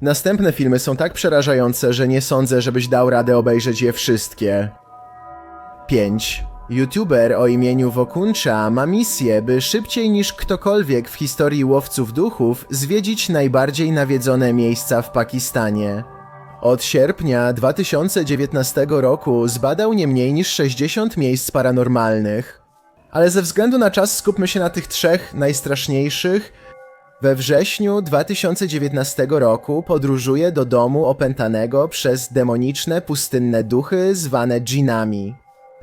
Następne filmy są tak przerażające, że nie sądzę, żebyś dał radę obejrzeć je wszystkie. 5. YouTuber o imieniu Wokuncha ma misję, by szybciej niż ktokolwiek w historii łowców duchów zwiedzić najbardziej nawiedzone miejsca w Pakistanie. Od sierpnia 2019 roku zbadał nie mniej niż 60 miejsc paranormalnych. Ale ze względu na czas skupmy się na tych trzech najstraszniejszych. We wrześniu 2019 roku podróżuje do domu opętanego przez demoniczne pustynne duchy zwane dżinami.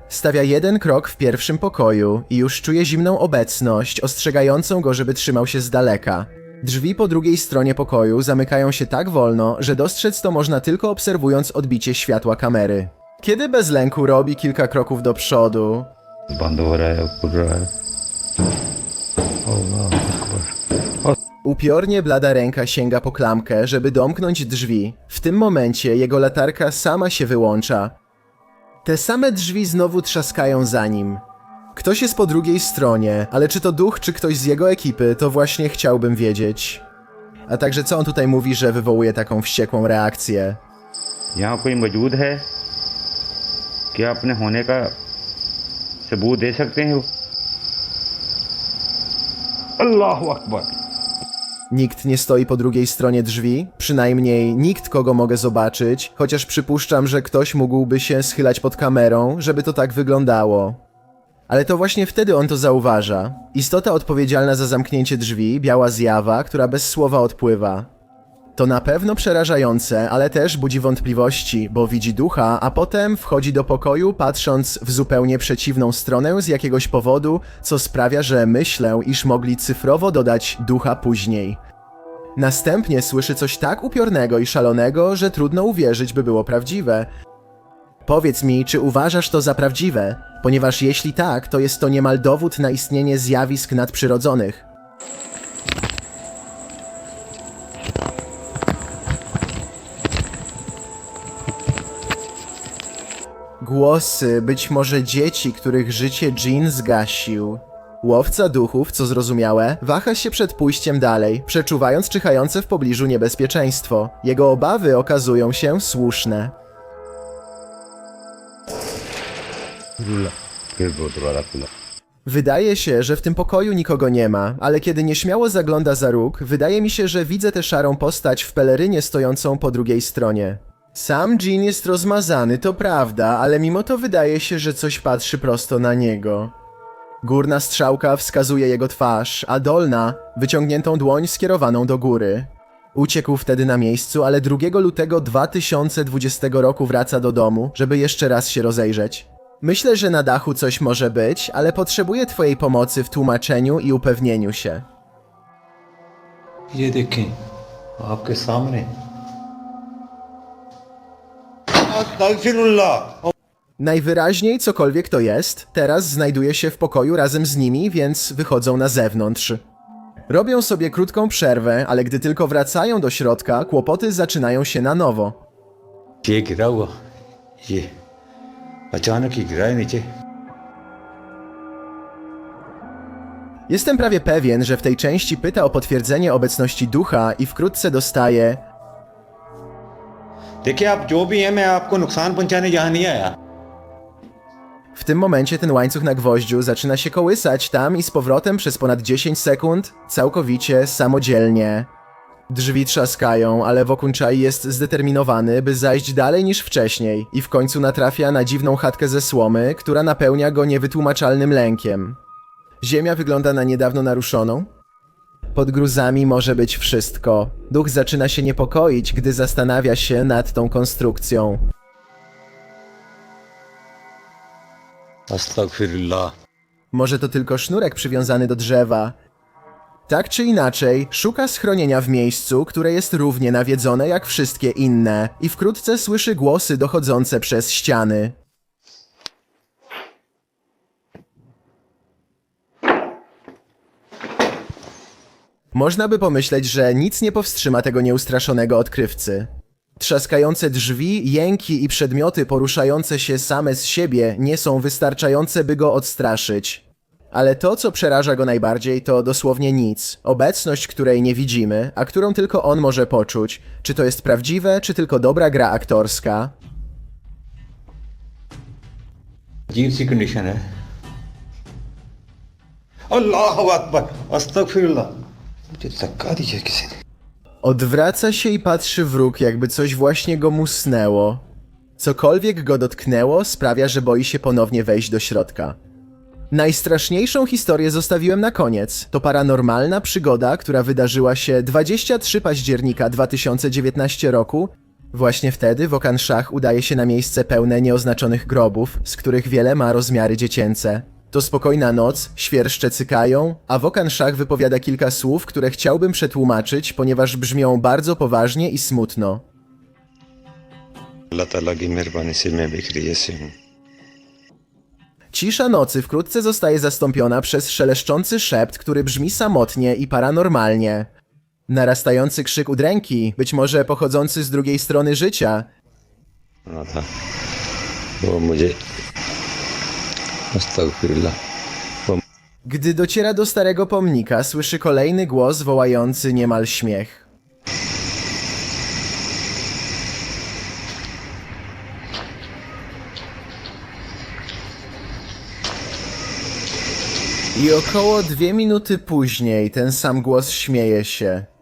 Stawia jeden krok w pierwszym pokoju i już czuje zimną obecność ostrzegającą go, żeby trzymał się z daleka. Drzwi po drugiej stronie pokoju zamykają się tak wolno, że dostrzec to można tylko obserwując odbicie światła kamery. Kiedy bez lęku robi kilka kroków do przodu. Bandorę, kurwa. Oh no. upiornie blada ręka sięga po klamkę, żeby domknąć drzwi. W tym momencie jego latarka sama się wyłącza. Te same drzwi znowu trzaskają za nim. Ktoś jest po drugiej stronie, ale czy to duch, czy ktoś z jego ekipy, to właśnie chciałbym wiedzieć. A także co on tutaj mówi, że wywołuje taką wściekłą reakcję? यहाँ कोई मौजूद है क्या अपने होने का सबूत दे सकते हैं वो अल्लाह Akbar Nikt nie stoi po drugiej stronie drzwi, przynajmniej nikt, kogo mogę zobaczyć, chociaż przypuszczam, że ktoś mógłby się schylać pod kamerą, żeby to tak wyglądało. Ale to właśnie wtedy on to zauważa. Istota odpowiedzialna za zamknięcie drzwi, biała zjawa, która bez słowa odpływa. To na pewno przerażające, ale też budzi wątpliwości, bo widzi ducha, a potem wchodzi do pokoju, patrząc w zupełnie przeciwną stronę z jakiegoś powodu, co sprawia, że myślę, iż mogli cyfrowo dodać ducha później. Następnie słyszy coś tak upiornego i szalonego, że trudno uwierzyć, by było prawdziwe. Powiedz mi, czy uważasz to za prawdziwe? Ponieważ jeśli tak, to jest to niemal dowód na istnienie zjawisk nadprzyrodzonych. Głosy, być może dzieci, których życie Jean zgasił. Łowca duchów, co zrozumiałe, waha się przed pójściem dalej, przeczuwając czyhające w pobliżu niebezpieczeństwo. Jego obawy okazują się słuszne. Wydaje się, że w tym pokoju nikogo nie ma, ale kiedy nieśmiało zagląda za róg, wydaje mi się, że widzę tę szarą postać w pelerynie stojącą po drugiej stronie. Sam Jean jest rozmazany, to prawda, ale mimo to wydaje się, że coś patrzy prosto na niego. Górna strzałka wskazuje jego twarz, a dolna wyciągniętą dłoń skierowaną do góry. Uciekł wtedy na miejscu, ale 2 lutego 2020 roku wraca do domu, żeby jeszcze raz się rozejrzeć. Myślę, że na dachu coś może być, ale potrzebuję Twojej pomocy w tłumaczeniu i upewnieniu się. ये देखें आपके सामने अस्तगफिरुल्लाह Najwyraźniej cokolwiek to jest, teraz znajduje się w pokoju razem z nimi, więc wychodzą na zewnątrz. Robią sobie krótką przerwę, ale gdy tylko wracają do środka, kłopoty zaczynają się na nowo. ये गिरा हुआ ये अचानक ही गिरा है नीचे Jestem prawie pewien, że w tej części pyta o potwierdzenie obecności ducha i wkrótce dostaje देखिए आप जो भी हैं मैं आपको नुकसान पहुंचाने यहाँ नहीं आया W tym momencie ten łańcuch na gwoździu zaczyna się kołysać tam i z powrotem przez ponad 10 sekund, całkowicie samodzielnie. Drzwi trzaskają, ale Wokunczai jest zdeterminowany, by zajść dalej niż wcześniej i w końcu natrafia na dziwną chatkę ze słomy, która napełnia go niewytłumaczalnym lękiem. Ziemia wygląda na niedawno naruszoną. pod gruzami może być wszystko. Duch zaczyna się niepokoić, gdy zastanawia się nad tą konstrukcją. Astagfirullah. Może to tylko sznurek przywiązany do drzewa. Tak czy inaczej, szuka schronienia w miejscu, które jest równie nawiedzone jak wszystkie inne, i wkrótce słyszy głosy dochodzące przez ściany. Można by pomyśleć, że nic nie powstrzyma tego nieustraszonego odkrywcy. Trzaskające drzwi, jęki i przedmioty poruszające się same z siebie nie są wystarczające, by go odstraszyć. Ale to, co przeraża go najbardziej, to dosłownie nic. Obecność, której nie widzimy, a którą tylko on może poczuć. Czy to jest prawdziwe, czy tylko dobra gra aktorska? अजीब सी condition है अल्लाह अकबर अस्तगफिरुल्लाह Odwraca się i patrzy w róg, jakby coś właśnie go musnęło. Cokolwiek go dotknęło, sprawia, że boi się ponownie wejść do środka. Najstraszniejszą historię zostawiłem na koniec. To paranormalna przygoda, która wydarzyła się 23 października 2019 roku. Właśnie wtedy w Okanszach udaje się na miejsce pełne nieoznaczonych grobów, z których wiele ma rozmiary dziecięce. To spokojna noc, świerszcze cykają, a Wokan Szach wypowiada kilka słów, które chciałbym przetłumaczyć, ponieważ brzmią bardzo poważnie i smutno. Cisza nocy wkrótce zostaje zastąpiona przez szeleszczący szept, który brzmi samotnie i paranormalnie. Narastający krzyk udręki, być może pochodzący z drugiej strony życia. Lata. Bo mujhe gdy dociera do starego pomnika, słyszy kolejny głos wołający niemal śmiech. I około dwie minuty później ten sam głos śmieje się.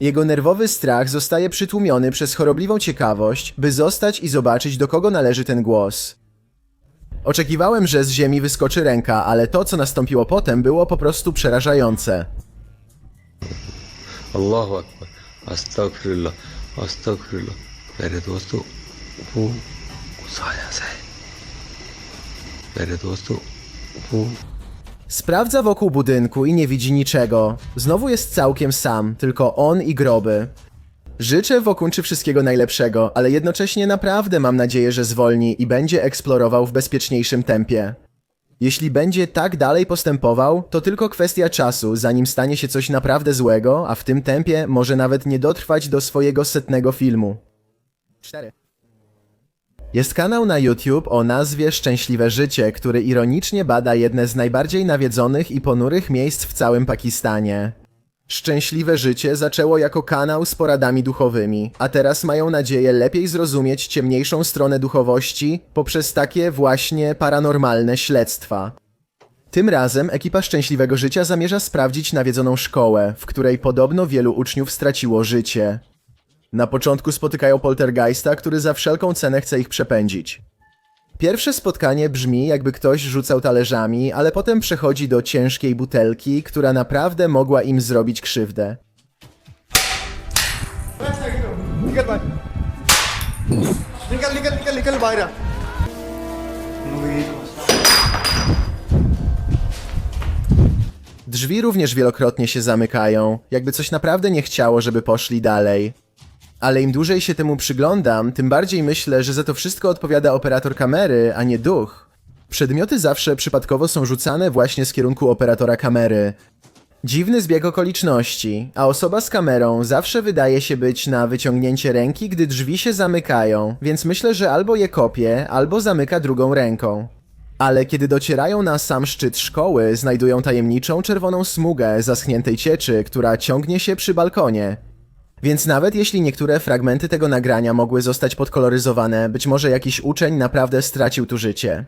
Jego nerwowy strach zostaje przytłumiony przez chorobliwą ciekawość, by zostać i zobaczyć, do kogo należy ten głos. Oczekiwałem, że z ziemi wyskoczy ręka, ale to, co nastąpiło potem, było po prostu przerażające. Allahu Akbar. Astagfirullah. Astagfirullah. Mere dostu. Bu saya saya. Mere dostu. Bu Sprawdza wokół budynku i nie widzi niczego. Znowu jest całkiem sam, tylko on i groby. Życzę Wokunczy wszystkiego najlepszego, ale jednocześnie naprawdę mam nadzieję, że zwolni i będzie eksplorował w bezpieczniejszym tempie. Jeśli będzie tak dalej postępował, to tylko kwestia czasu, zanim stanie się coś naprawdę złego, a w tym tempie może nawet nie dotrwać do swojego setnego filmu. 4. Jest kanał na YouTube o nazwie Szczęśliwe Życie, który ironicznie bada jedne z najbardziej nawiedzonych i ponurych miejsc w całym Pakistanie. Szczęśliwe Życie zaczęło jako kanał z poradami duchowymi, a teraz mają nadzieję lepiej zrozumieć ciemniejszą stronę duchowości poprzez takie właśnie paranormalne śledztwa. Tym razem ekipa Szczęśliwego Życia zamierza sprawdzić nawiedzoną szkołę, w której podobno wielu uczniów straciło życie. Na początku spotykają poltergeista, który za wszelką cenę chce ich przepędzić. Pierwsze spotkanie brzmi, jakby ktoś rzucał talerzami, ale potem przechodzi do ciężkiej butelki, która naprawdę mogła im zrobić krzywdę. Drzwi również wielokrotnie się zamykają, jakby coś naprawdę nie chciało, żeby poszli dalej. Ale im dłużej się temu przyglądam, tym bardziej myślę, że za to wszystko odpowiada operator kamery, a nie duch. Przedmioty zawsze przypadkowo są rzucane właśnie z kierunku operatora kamery. Dziwny zbieg okoliczności, a osoba z kamerą zawsze wydaje się być na wyciągnięcie ręki, gdy drzwi się zamykają, więc myślę, że albo je kopie, albo zamyka drugą ręką. Ale kiedy docierają na sam szczyt szkoły, znajdują tajemniczą czerwoną smugę zaschniętej cieczy, która ciągnie się przy balkonie. Więc nawet jeśli niektóre fragmenty tego nagrania mogły zostać podkoloryzowane, być może jakiś uczeń naprawdę stracił tu życie.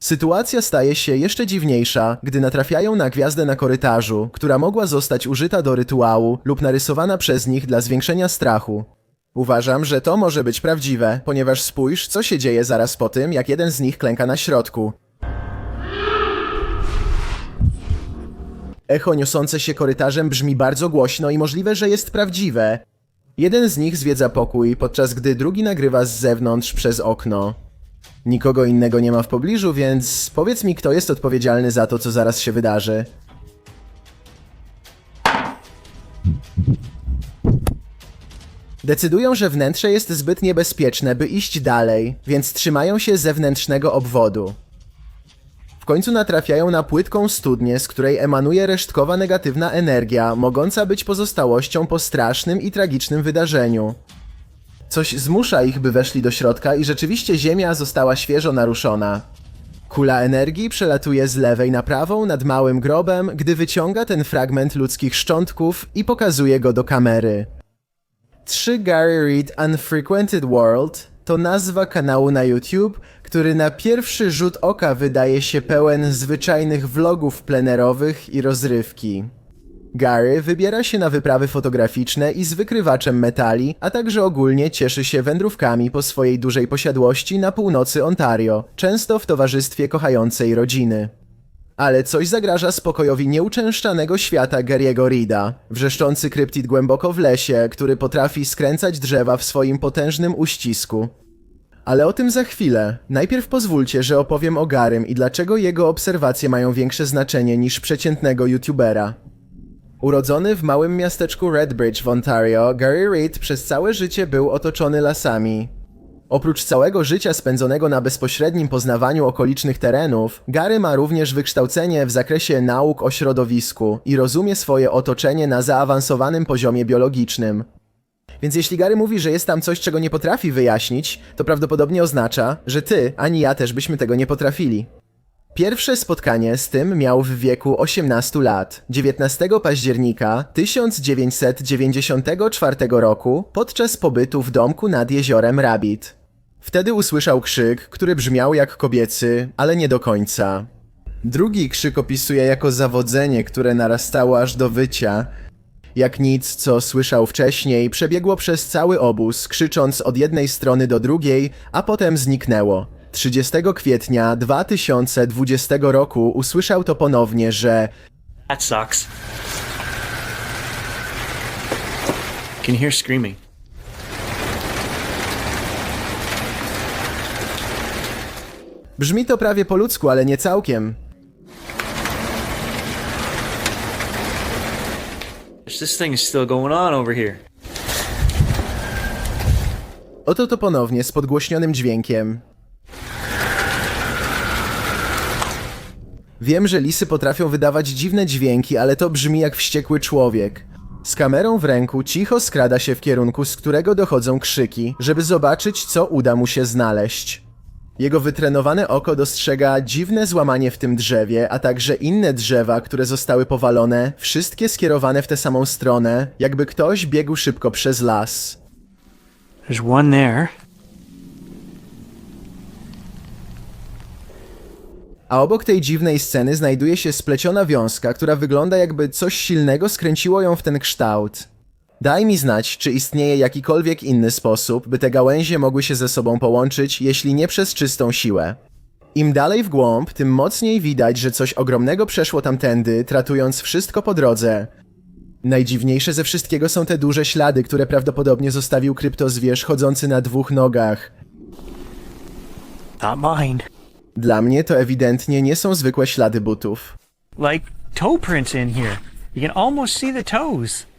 Sytuacja staje się jeszcze dziwniejsza, gdy natrafiają na gwiazdę na korytarzu, która mogła zostać użyta do rytuału lub narysowana przez nich dla zwiększenia strachu. Uważam, że to może być prawdziwe, ponieważ spójrz, co się dzieje zaraz po tym, jak jeden z nich klęka na środku. Echo niosące się korytarzem brzmi bardzo głośno i możliwe, że jest prawdziwe. Jeden z nich zwiedza pokój, podczas gdy drugi nagrywa z zewnątrz przez okno. Nikogo innego nie ma w pobliżu, więc powiedz mi, kto jest odpowiedzialny za to, co zaraz się wydarzy. Decydują, że wnętrze jest zbyt niebezpieczne, by iść dalej, więc trzymają się zewnętrznego obwodu. W końcu natrafiają na płytką studnię, z której emanuje resztkowa negatywna energia, mogąca być pozostałością po strasznym i tragicznym wydarzeniu. Coś zmusza ich, by weszli do środka i rzeczywiście ziemia została świeżo naruszona. Kula energii przelatuje z lewej na prawą nad małym grobem, gdy wyciąga ten fragment ludzkich szczątków i pokazuje go do kamery. 3 Gary Reed Unfrequented World to nazwa kanału na YouTube, który na pierwszy rzut oka wydaje się pełen zwyczajnych vlogów plenerowych i rozrywki. Gary wybiera się na wyprawy fotograficzne i z wykrywaczem metali, a także ogólnie cieszy się wędrówkami po swojej dużej posiadłości na północy Ontario, często w towarzystwie kochającej rodziny. Ale coś zagraża spokojowi nieuczęszczanego świata Gary'ego Reeda, wrzeszczący kryptid głęboko w lesie, który potrafi skręcać drzewa w swoim potężnym uścisku. Ale o tym za chwilę. Najpierw pozwólcie, że opowiem o Garym i dlaczego jego obserwacje mają większe znaczenie niż przeciętnego youtubera. Urodzony w małym miasteczku Redbridge w Ontario, Gary Reed przez całe życie był otoczony lasami. Oprócz całego życia spędzonego na bezpośrednim poznawaniu okolicznych terenów, Gary ma również wykształcenie w zakresie nauk o środowisku i rozumie swoje otoczenie na zaawansowanym poziomie biologicznym. Więc jeśli Gary mówi, że jest tam coś, czego nie potrafi wyjaśnić, to prawdopodobnie oznacza, że ty ani ja też byśmy tego nie potrafili. Pierwsze spotkanie z tym miał w wieku 18 lat, 19 października 1994 roku, podczas pobytu w domku nad jeziorem Rabbit. Wtedy usłyszał krzyk, który brzmiał jak kobiecy, ale nie do końca. Drugi krzyk opisuje jako zawodzenie, które narastało aż do wycia. Jak nic, co słyszał wcześniej, przebiegło przez cały obóz, krzycząc od jednej strony do drugiej, a potem zniknęło. 30 kwietnia 2020 roku usłyszał to ponownie, że That sucks. Can hear screaming. Brzmi to prawie po ludzku, ale nie całkiem. This thing is still going on over here. Oto to ponownie z podgłośnionym dźwiękiem. Wiem, że lisy potrafią wydawać dziwne dźwięki, ale to brzmi jak wściekły człowiek. Z kamerą w ręku cicho skrada się w kierunku, z którego dochodzą krzyki, żeby zobaczyć, co uda mu się znaleźć. Jego wytrenowane oko dostrzega dziwne złamanie w tym drzewie, a także inne drzewa, które zostały powalone, wszystkie skierowane w tę samą stronę, jakby ktoś biegł szybko przez las. There's one there. A obok tej dziwnej sceny znajduje się spleciona wiązka, która wygląda jakby coś silnego skręciło ją w ten kształt. Daj mi znać, czy istnieje jakikolwiek inny sposób, by te gałęzie mogły się ze sobą połączyć, jeśli nie przez czystą siłę. Im dalej w głąb, tym mocniej widać, że coś ogromnego przeszło tamtędy, tratując wszystko po drodze. Najdziwniejsze ze wszystkiego są te duże ślady, które prawdopodobnie zostawił kryptozwierz chodzący na dwóch nogach. Not mine. Dla mnie to ewidentnie nie są zwykłe ślady butów. Like toe prints in here. You can almost see the toes.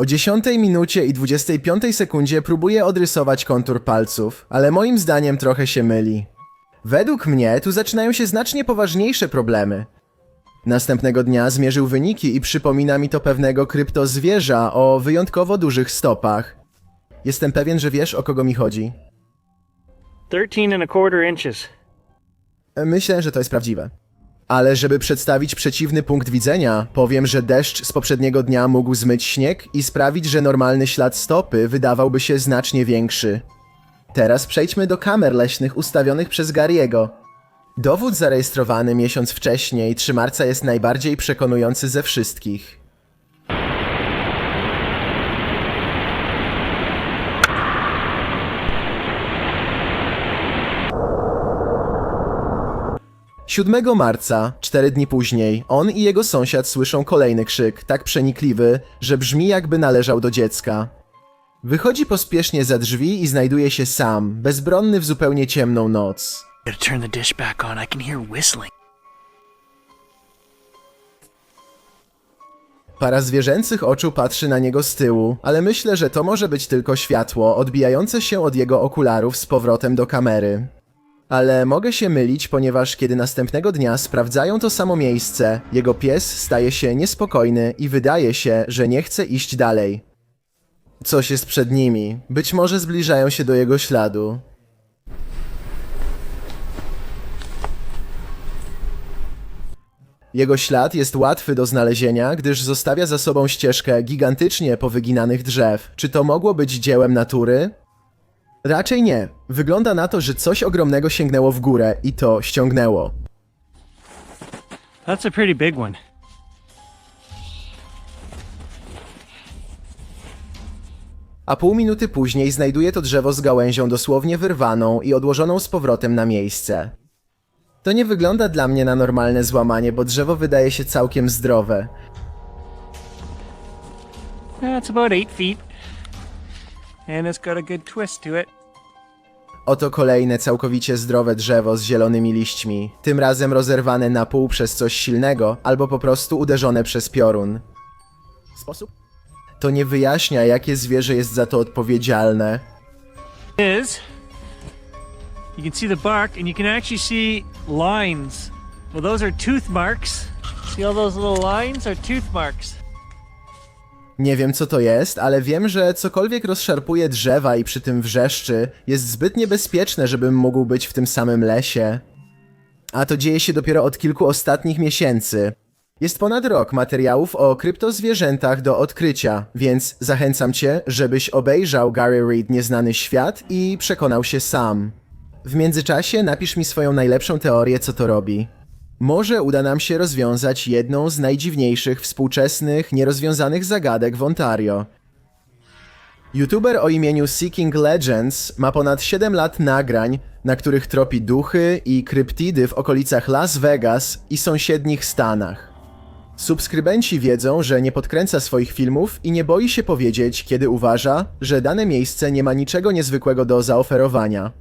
O 10 minucie i 25 sekundzie próbuję odrysować kontur palców, ale moim zdaniem trochę się myli. Według mnie tu zaczynają się znacznie poważniejsze problemy. Następnego dnia zmierzył wyniki i przypomina mi to pewnego kryptozwierza o wyjątkowo dużych stopach. Jestem pewien, że wiesz o kogo mi chodzi. 13 and a quarter inches. Myślę, że to jest prawdziwe. Ale żeby przedstawić przeciwny punkt widzenia, powiem, że deszcz z poprzedniego dnia mógł zmyć śnieg i sprawić, że normalny ślad stopy wydawałby się znacznie większy. Teraz przejdźmy do kamer leśnych ustawionych przez Gary'ego. Dowód zarejestrowany miesiąc wcześniej, 3 marca, jest najbardziej przekonujący ze wszystkich. Siódmego marca, cztery dni później, on i jego sąsiad słyszą kolejny krzyk, tak przenikliwy, że brzmi jakby należał do dziecka. Wychodzi pospiesznie za drzwi i znajduje się sam, bezbronny w zupełnie ciemną noc. Para zwierzęcych oczu patrzy na niego z tyłu, ale myślę, że to może być tylko światło odbijające się od jego okularów z powrotem do kamery. Ale mogę się mylić, ponieważ kiedy następnego dnia sprawdzają to samo miejsce, jego pies staje się niespokojny i wydaje się, że nie chce iść dalej. Coś jest przed nimi. Być może zbliżają się do jego śladu. Jego ślad jest łatwy do znalezienia, gdyż zostawia za sobą ścieżkę gigantycznie powyginanych drzew. Czy to mogło być dziełem natury? Raczej nie. Wygląda na to, że coś ogromnego sięgnęło w górę i to ściągnęło. That's a pretty big one. A pół minuty później znajduje to drzewo z gałęzią dosłownie wyrwaną i odłożoną z powrotem na miejsce. To nie wygląda dla mnie na normalne złamanie, bo drzewo wydaje się całkiem zdrowe. That's about eight feet. And it's got a good twist to it. Oto kolejne całkowicie zdrowe drzewo z zielonymi liśćmi, tym razem rozerwane na pół przez coś silnego, albo po prostu uderzone przez piorun. Sposób? To nie wyjaśnia, jakie zwierzę jest za to odpowiedzialne. Is you can see the bark and you can actually see lines. Well, those are tooth marks. See all those little lines are tooth marks. Nie wiem co to jest, ale wiem, że cokolwiek rozszarpuje drzewa i przy tym wrzeszczy, jest zbyt niebezpieczne, żebym mógł być w tym samym lesie. A to dzieje się dopiero od kilku ostatnich miesięcy. Jest ponad rok materiałów o kryptozwierzętach do odkrycia, więc zachęcam cię, żebyś obejrzał Gary Reed Nieznany Świat i przekonał się sam. W międzyczasie napisz mi swoją najlepszą teorię, co to robi. Może uda nam się rozwiązać jedną z najdziwniejszych współczesnych, nierozwiązanych zagadek w Ontario. YouTuber o imieniu Seeking Legends ma ponad 7 lat nagrań, na których tropi duchy i kryptidy w okolicach Las Vegas i sąsiednich Stanach. Subskrybenci wiedzą, że nie podkręca swoich filmów i nie boi się powiedzieć, kiedy uważa, że dane miejsce nie ma niczego niezwykłego do zaoferowania.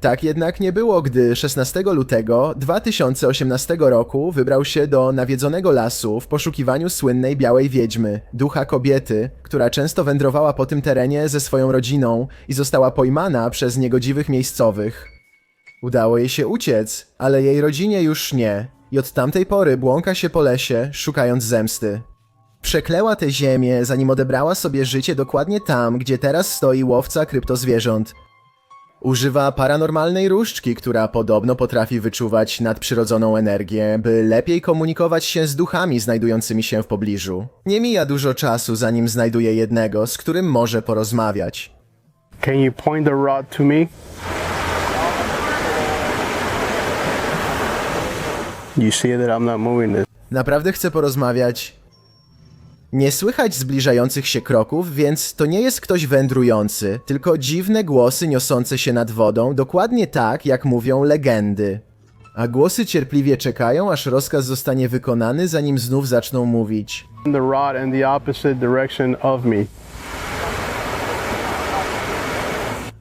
Tak jednak nie było, gdy 16 lutego 2018 roku wybrał się do nawiedzonego lasu w poszukiwaniu słynnej białej wiedźmy, ducha kobiety, która często wędrowała po tym terenie ze swoją rodziną i została pojmana przez niegodziwych miejscowych. Udało jej się uciec, ale jej rodzinie już nie i od tamtej pory błąka się po lesie, szukając zemsty. Przekleła tę ziemię, zanim odebrała sobie życie dokładnie tam, gdzie teraz stoi łowca kryptozwierząt. Używa paranormalnej różdżki, która podobno potrafi wyczuwać nadprzyrodzoną energię, by lepiej komunikować się z duchami znajdującymi się w pobliżu. Nie mija dużo czasu, zanim znajduje jednego, z którym może porozmawiać. Can you point the rod to me? You see that I'm not moving this. Naprawdę chce porozmawiać. Nie słychać zbliżających się kroków, więc to nie jest ktoś wędrujący, tylko dziwne głosy niosące się nad wodą, dokładnie tak, jak mówią legendy. A głosy cierpliwie czekają, aż rozkaz zostanie wykonany, zanim znów zaczną mówić. The rod in the opposite direction of me.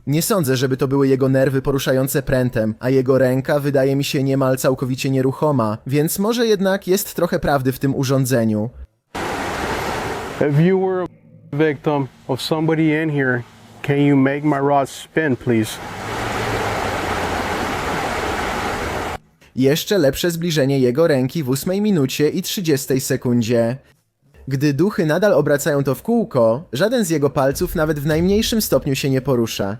Nie sądzę, żeby to były jego nerwy poruszające prętem, a jego ręka wydaje mi się niemal całkowicie nieruchoma, więc może jednak jest trochę prawdy w tym urządzeniu. If you were a victim of somebody in here, can you make my rod spin, please? Jeszcze lepsze zbliżenie jego ręki w 8 minucie i 30 sekundzie. Gdy duchy nadal obracają to w kółko, żaden z jego palców nawet w najmniejszym stopniu się nie porusza.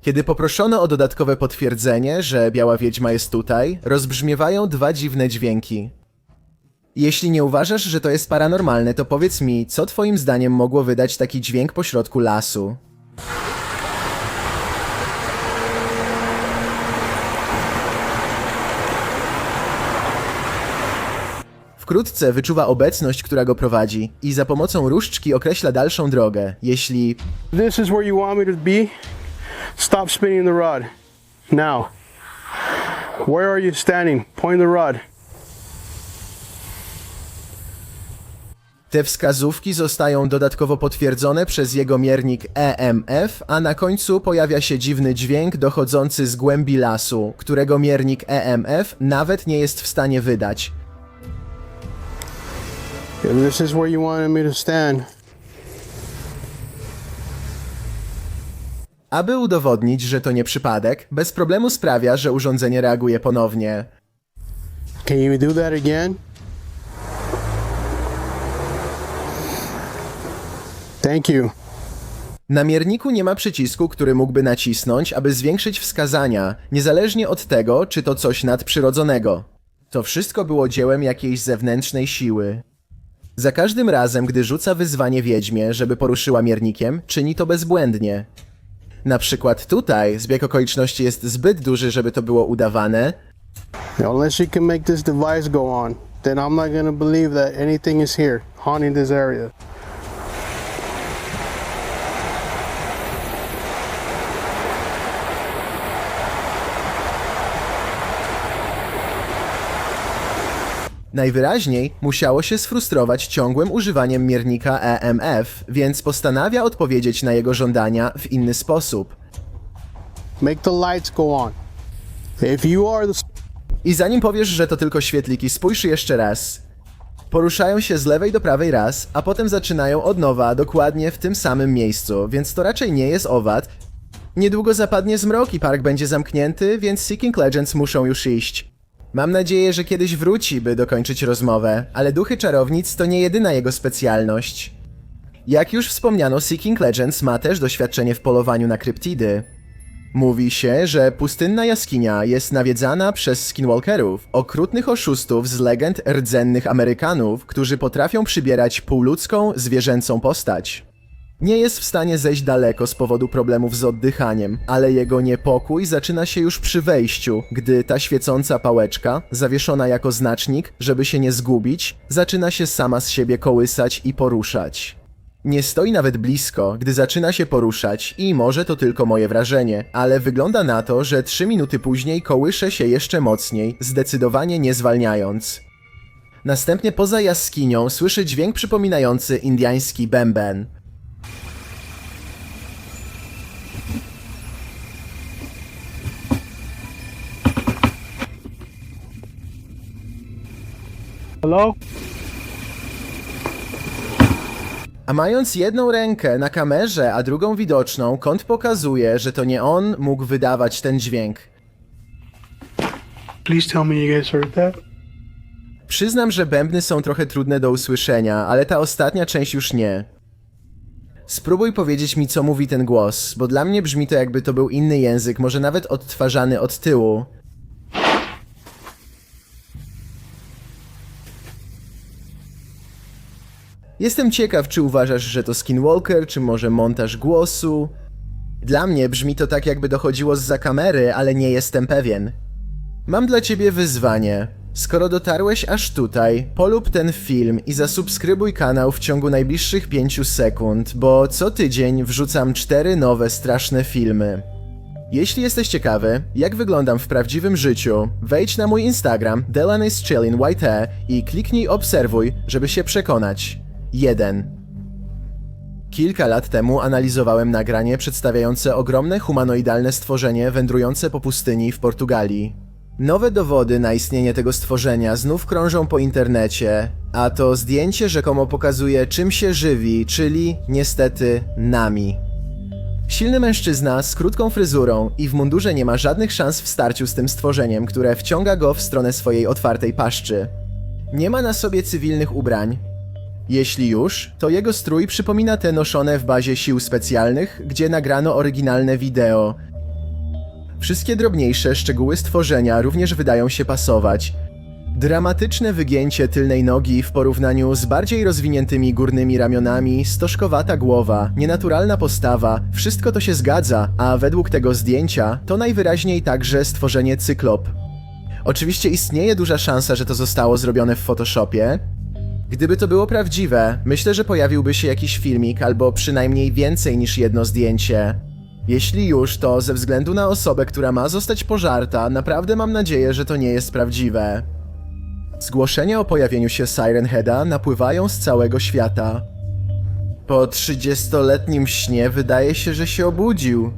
Kiedy poproszono o dodatkowe potwierdzenie, że biała wiedźma jest tutaj, rozbrzmiewają dwa dziwne dźwięki. Jeśli nie uważasz, że to jest paranormalne, to powiedz mi, co twoim zdaniem mogło wydać taki dźwięk pośrodku lasu? Wkrótce wyczuwa obecność, która go prowadzi i za pomocą różdżki określa dalszą drogę. Jeśli This is where you want me to be. Stop spinning the rod. Now. Where are you standing? Point the rod. Te wskazówki zostają dodatkowo potwierdzone przez jego miernik EMF, a na końcu pojawia się dziwny dźwięk dochodzący z głębi lasu, którego miernik EMF nawet nie jest w stanie wydać. This is where you wanted me to stand. Aby udowodnić, że to nie przypadek, bez problemu sprawia, że urządzenie reaguje ponownie. Can you do that again? Thank you. Na mierniku nie ma przycisku, który mógłby nacisnąć, aby zwiększyć wskazania, niezależnie od tego, czy to coś nadprzyrodzonego. To wszystko było dziełem jakiejś zewnętrznej siły. Za każdym razem, gdy rzuca wyzwanie wiedźmie, żeby poruszyła miernikiem, czyni to bezbłędnie. Na przykład tutaj zbieg okoliczności jest zbyt duży, żeby to było udawane, Unless you can make this device go on, then I'm not gonna believe that anything is here, haunting this area. Najwyraźniej musiało się sfrustrować ciągłym używaniem miernika EMF, więc postanawia odpowiedzieć na jego żądania w inny sposób. Make the lights go on. If you are the I zanim powiesz, że to tylko świetliki, spójrz jeszcze raz. Poruszają się z lewej do prawej raz, a potem zaczynają od nowa dokładnie w tym samym miejscu, więc to raczej nie jest owad. Niedługo zapadnie zmrok i park będzie zamknięty, więc Seeking Legends muszą już iść. Mam nadzieję, że kiedyś wróci, by dokończyć rozmowę, ale duchy czarownic to nie jedyna jego specjalność. Jak już wspomniano, Seeking Legends ma też doświadczenie w polowaniu na kryptidy. Mówi się, że pustynna jaskinia jest nawiedzana przez skinwalkerów, okrutnych oszustów z legend rdzennych Amerykanów, którzy potrafią przybierać półludzką, zwierzęcą postać. Nie jest w stanie zejść daleko z powodu problemów z oddychaniem, ale jego niepokój zaczyna się już przy wejściu, gdy ta świecąca pałeczka, zawieszona jako znacznik, żeby się nie zgubić, zaczyna się sama z siebie kołysać i poruszać. Nie stoi nawet blisko, gdy zaczyna się poruszać i może to tylko moje wrażenie, ale wygląda na to, że trzy minuty później kołysze się jeszcze mocniej, zdecydowanie nie zwalniając. Następnie poza jaskinią słyszy dźwięk przypominający indiański bęben. Hello? A mając jedną rękę na kamerze, a drugą widoczną, kąt pokazuje, że to nie on mógł wydawać ten dźwięk. Please tell me you guys heard that. Przyznam, że bębny są trochę trudne do usłyszenia, ale ta ostatnia część już nie. Spróbuj powiedzieć mi, co mówi ten głos, bo dla mnie brzmi to jakby to był inny język, może nawet odtwarzany od tyłu. Jestem ciekaw, czy uważasz, że to Skinwalker, czy może montaż głosu. Dla mnie brzmi to tak, jakby dochodziło z za kamery, ale nie jestem pewien. Mam dla ciebie wyzwanie. Skoro dotarłeś aż tutaj, polub ten film i zasubskrybuj kanał w ciągu najbliższych 5 sekund, bo co tydzień wrzucam cztery nowe straszne filmy. Jeśli jesteś ciekawy, jak wyglądam w prawdziwym życiu, wejdź na mój Instagram DelaneySchellin.yt i kliknij obserwuj, żeby się przekonać. 1. Kilka lat temu analizowałem nagranie przedstawiające ogromne humanoidalne stworzenie wędrujące po pustyni w Portugalii. Nowe dowody na istnienie tego stworzenia znów krążą po internecie, a to zdjęcie rzekomo pokazuje czym się żywi, czyli niestety nami. Silny mężczyzna z krótką fryzurą i w mundurze nie ma żadnych szans w starciu z tym stworzeniem, które wciąga go w stronę swojej otwartej paszczy. Nie ma na sobie cywilnych ubrań, jeśli już, to jego strój przypomina te noszone w bazie sił specjalnych, gdzie nagrano oryginalne wideo. Wszystkie drobniejsze szczegóły stworzenia również wydają się pasować. Dramatyczne wygięcie tylnej nogi w porównaniu z bardziej rozwiniętymi górnymi ramionami, stożkowata głowa, nienaturalna postawa, wszystko to się zgadza, a według tego zdjęcia to najwyraźniej także stworzenie cyklop. Oczywiście istnieje duża szansa, że to zostało zrobione w Photoshopie, Gdyby to było prawdziwe, myślę, że pojawiłby się jakiś filmik albo przynajmniej więcej niż jedno zdjęcie. Jeśli już, to ze względu na osobę, która ma zostać pożarta, naprawdę mam nadzieję, że to nie jest prawdziwe. Zgłoszenia o pojawieniu się Siren Heada napływają z całego świata. Po 30-letnim śnie wydaje się, że się obudził.